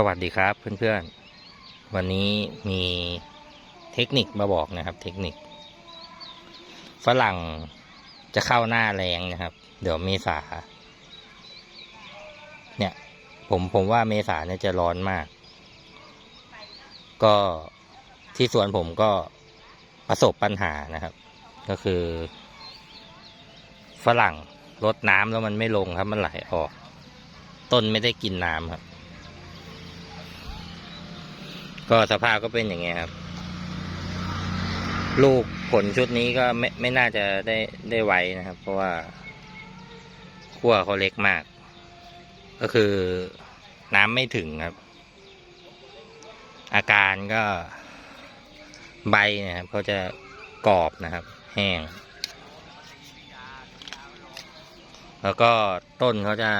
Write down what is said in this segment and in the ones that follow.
สวัสดีครับเพื่อนๆ วันนี้มีเทคนิคมาบอกนะครับ เทคนิค ฝรั่งจะเข้าหน้าแรงนะครับ เดี๋ยวเมษา เนี่ย ผมผมว่าเมษาเนี่ยจะร้อนมาก ก็ที่สวนผมก็ประสบปัญหานะครับ ก็คือ ฝรั่งลดน้ำแล้วมันไม่ลงครับ มันไหลออก ต้นไม่ได้กินน้ำครับ ก็สภาพก็เป็นอย่างเงี้ยครับ ลูกผลชุดนี้ก็ไม่ไม่น่าจะได้ได้ไวนะครับ เพราะว่าขั้วเขาเล็กมาก ก็คือน้ำไม่ถึงครับ อาการก็ใบเนะครับเขาจะกรอบนะครับ แห้ง แล้วก็ต้นเขาจะ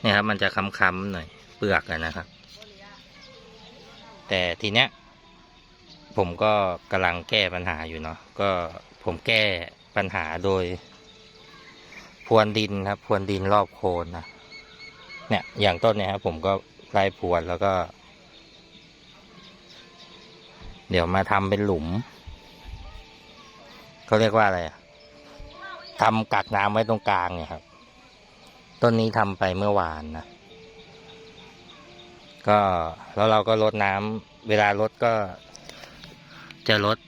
เนี่ยครับ มันจะค้ำๆหน่อยเปลือกนะครับ แต่ทีเนี้ยผมก็กำลังแก้ปัญหาอยู่เนาะก็ผมแก้ปัญหาโดย พรวนดินครับ พรวนดินรอบโคนนะเนี่ยอย่างต้นเนี่ยครับผมก็ไล่พรวนแล้วก็ เดี๋ยวมาทำเป็นหลุมเขาเรียกว่าอะไรทำกักน้ำไว้ตรงกลางเนี่ยครับ ต้นนี้ทำไปเมื่อวานนะ ก็แล้วเราก็ลดน้ำเวลาลดก็ จะลด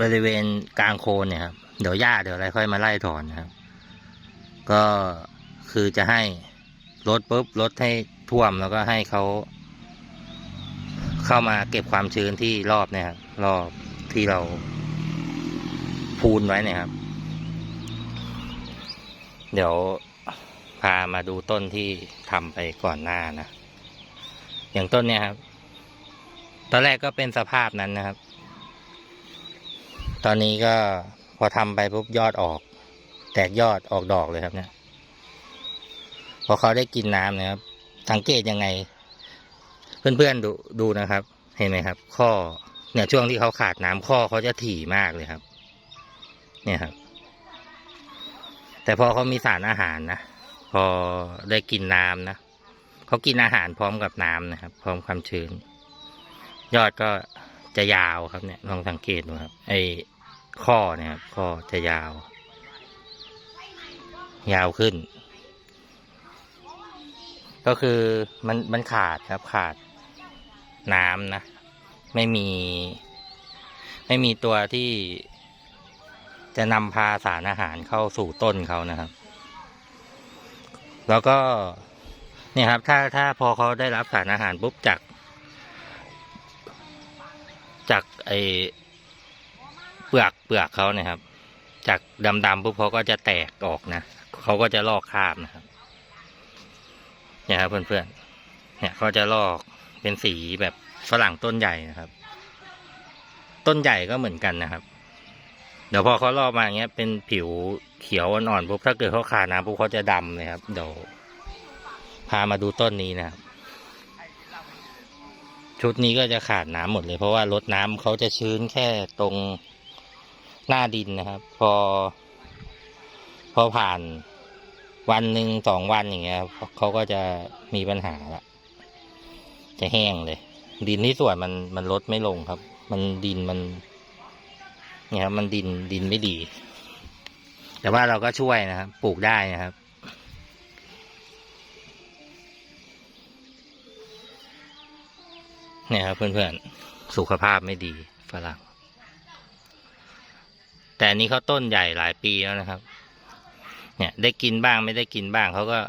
บริเวณกลางโคนเนี่ยครับเดี๋ยวหญ้าเดี๋ยวอะไรค่อยมาไล่ถอนนะครับ ก็คือจะให้ลดปุ๊บลดให้ท่วมแล้วก็ให้เขาเข้ามาเก็บความชื้นที่รอบเนี่ยครับรอบที่เราพูนไว้เนี่ยครับ เดี๋ยวพามาดูต้นที่ทำไปก่อนหน้านะ อย่างต้นเนี่ยครับ ตอนแรกก็เป็นสภาพนั้นนะครับ ตอนนี้ก็พอทำไปปุ๊บยอดออก แตกยอดออกดอกเลยครับ เนี่ย พอเขาได้กินน้ำนะครับ สังเกตยังไง เพื่อนๆดูดูนะครับ เห็นไหมครับ ข้อเนี่ยช่วงที่เขาขาดน้ำข้อเขาจะถี่มากเลยครับ เนี่ยครับ แต่พอเขามีสารอาหารนะพอได้กินน้ำนะ เขากินอาหารพร้อมกับน้ำนะครับ พร้อมความชื้น ยอดก็จะยาวครับเนี่ยลองสังเกตดูครับ ไอ้ข้อเนี่ยครับข้อจะยาว ยาวขึ้น ก็คือมันมันขาดครับขาดน้ำนะ ไม่มี ไม่มีตัวที่จะนำพาสารอาหารเข้าสู่ต้นเขานะครับ แล้วก็ เนี่ยครับ ถ้าถ้าพอเขาได้รับสารอาหารปุ๊บจาก จากไอเปลือกเปลือกเขาเนี่ยครับ จากดำๆปุ๊บเขาก็จะแตกออกนะเขาก็จะลอกคราบนะครับ เนี่ยครับเพื่อนๆเนี่ยเขาจะลอกเป็นสีแบบฝรั่งต้นใหญ่นะครับ ต้นใหญ่ก็เหมือนกันนะครับ เดี๋ยวพอเขาลอกมาอย่างเงี้ยเป็นผิวเขียวอ่อนๆปุ๊บถ้าเกิดเขาขาดน้ำปุ๊บเขาจะดำเลยครับเดี๋ยว พามาดูต้นนี้นะครับชุดนี้ก็จะขาดน้ำหมดเลยเพราะว่ารดน้ำเขาจะชื้นแค่ตรงหน้าดินนะครับ พอ พอผ่านวันหนึ่งสองวันอย่างเงี้ยเขาก็จะมีปัญหาละจะแห้งเลย ดินที่สวนมันมันลดไม่ลงครับ มันดินมันเนี่ยครับมันดินดินไม่ดี แต่ว่าเราก็ช่วยนะครับ ปลูกได้นะครับ เนี่ยครับเพื่อนๆ สุขภาพไม่ดีฝรั่ง แต่นนี้เขาต้นใหญ่หลายปีแล้วนะครับ เนี่ยได้กินบ้างไม่ได้กินบ้างเขาก็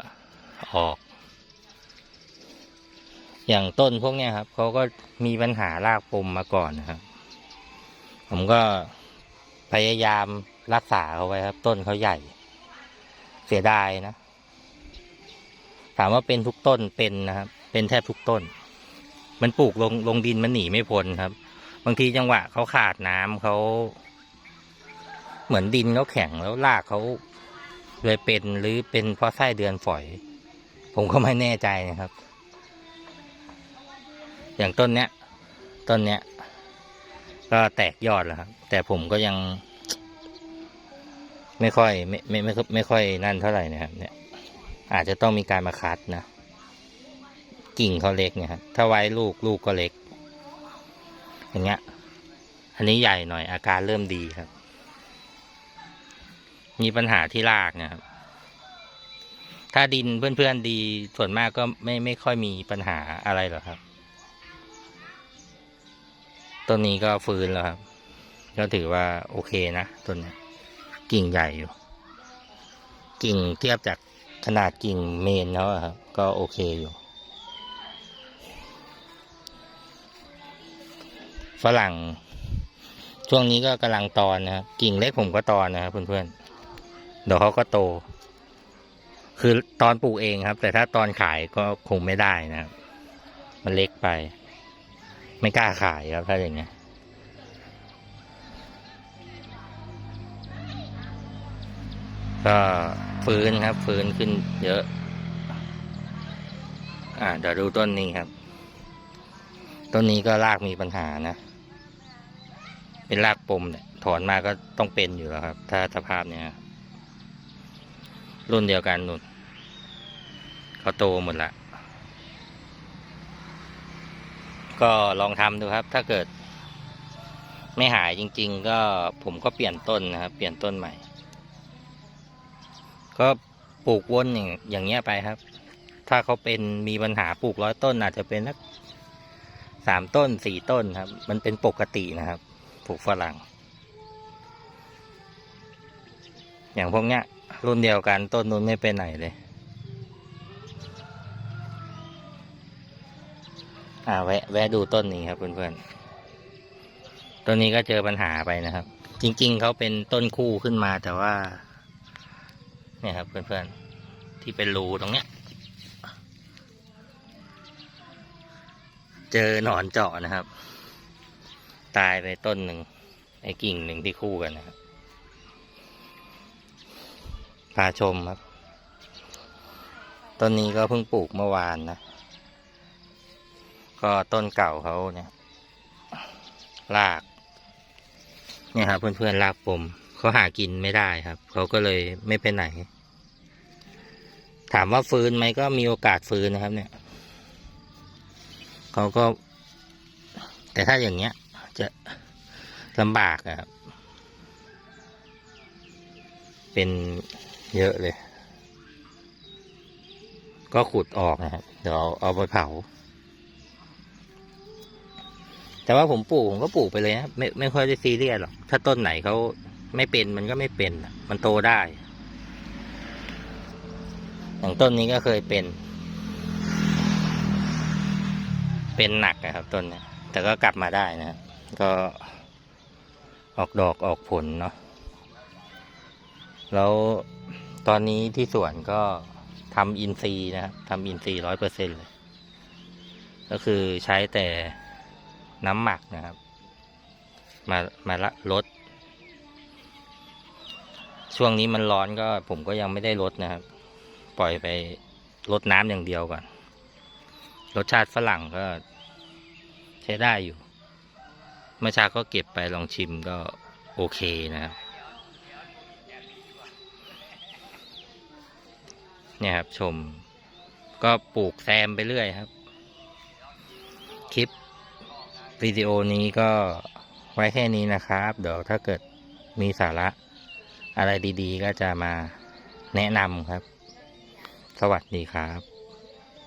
ออก อย่างต้นพวกเนี้ยครับเขาก็มีปัญหารากปมมาก่อนนะครับ ผมก็พยายามรักษาเขาไว้ครับ ต้นเขาใหญ่ เสียดายนะ ถามว่าเป็นทุกต้นเป็นนะครับ เป็นแทบทุกต้น มันปลูกลงลงดินมันหนีไม่พ้นครับ บางทีจังหวะเขาขาดน้ำเขา เหมือนดินเขาแข็งแล้วรากเขาเลยเป็นหรือเป็นเพราะไส้เดือนฝอย ผมก็ไม่แน่ใจนะครับ อย่างต้นเนี้ยต้นเนี้ย ก็แตกยอดแล้วครับ แต่ผมก็ยัง ไม่ค่อย ไม่ไม่ไม่ไม่ค่อยนั่นเท่าไหร่นะครับ เนี่ย อาจจะต้องมีการมาคัดนะ กิ่งเขาเล็กเนี่ยครับถ้าไว้ลูกลูกก็เล็ก อย่างเงี้ย อันนี้ใหญ่หน่อยอาการเริ่มดีครับ มีปัญหาที่รากนะครับ ถ้าดินเพื่อนๆดีส่วนมากก็ไม่ไม่ค่อยมีปัญหาอะไรหรอกครับต้นนี้ก็ฟื้นแล้วครับ ก็ถือว่าโอเคนะต้นนี้กิ่งใหญ่อยู่ กิ่งเทียบจากขนาดกิ่งเมนเขาะครับ ก็โอเคอยู่ ฝรั่ง ช่วงนี้ก็กำลังตอนนะครับกิ่งเล็กผมก็ตอนนะครับเพื่อนๆเดี๋ยวเขาก็โต คือตอนปลูกเองครับ แต่ถ้าตอนขายก็คงไม่ได้นะครับมันเล็กไป ไม่กล้าขายครับถ้าอย่างเงี้ยก็ฟื้นครับ ฟื้นขึ้นเยอะ อ่าเดี๋ยวดูต้นนี้ครับ ต้นนี้ก็รากมีปัญหานะ เป็นรากปมเนี่ยถอนมาก็ต้องเป็นอยู่แล้วครับ ถ้าสภาพเนี้ยรุ่นเดียวกันนุ่นเขาโตหมดละ ก็ลองทำดูครับ ถ้าเกิด ไม่หายจริง ๆ ก็ผมก็เปลี่ยนต้นนะครับ เปลี่ยนต้นใหม่ ก็ปลูกวนอย่างอย่างเงี้ยไปครับ ถ้าเขาเป็นมีปัญหาปลูกร้อยต้นอาจจะเป็นสักสามต้นสี่ต้นครับ มันเป็นปกตินะครับ ปลูกฝรั่ง อย่างพวกเนี้ย รุ่นเดียวกันต้นนู้นไม่ไปไหนเลย อ่าแวะแวะดูต้นนี้ครับเพื่อนๆต้นนี้ก็เจอปัญหาไปนะครับ จริง ๆเขาเป็นต้นคู่ขึ้นมาแต่ว่า เนี่ยครับเพื่อนๆที่เป็นรูตรงเนี้ยเจอหนอนเจาะนะครับ ตายไปต้นหนึ่งไอ้กิ่งหนึ่งที่คู่กันนะครับพาชมครับ ต้นนี้ก็เพิ่งปลูกเมื่อวานนะ ก็ต้นเก่าเขาเนี่ยราก เนี่ยครับ เพื่อนๆรากปมเขาหากินไม่ได้ครับ เขาก็เลยไม่ไปไหน ถามว่าฟื้นไหมก็มีโอกาสฟื้นนะครับ เนี่ย เขาก็ แต่ถ้าอย่างเงี้ย จะลำบากครับ เป็นเยอะเลย ก็ขุดออกนะครับ เดี๋ยวเอาเอาไปเผา แต่ว่าผมปลูกผมก็ปลูกไปเลยนะไม่ไม่ค่อยได้ซีเรียสหรอก ถ้าต้นไหนเขาไม่เป็นมันก็ไม่เป็น มันโตได้ อย่างต้นนี้ก็เคยเป็น เป็นหนักนะครับต้นนี้แต่ก็กลับมาได้นะ ก็ออกดอกออกผลเนาะแล้วตอนนี้ที่สวนก็ทำอินทรีย์นะครับทำอินทรีย์ร้อยเปอร์เซ็นเลย ก็คือใช้แต่น้ำหมักนะครับ มามาละลด ช่วงนี้มันร้อนก็ผมก็ยังไม่ได้ลดนะครับ ปล่อยไปลดน้ำอย่างเดียวก่อน รสชาติฝรั่งก็ใช้ได้อยู่ เมื่อเช้าก็เก็บไปลองชิมก็โอเคนะครับ เนี่ยครับชม ก็ปลูกแซมไปเรื่อยครับ คลิปวิดีโอนี้ก็ไว้แค่นี้นะครับ เดี๋ยวถ้าเกิดมีสาระอะไรดีๆ ก็จะมาแนะนำครับ สวัสดีครับ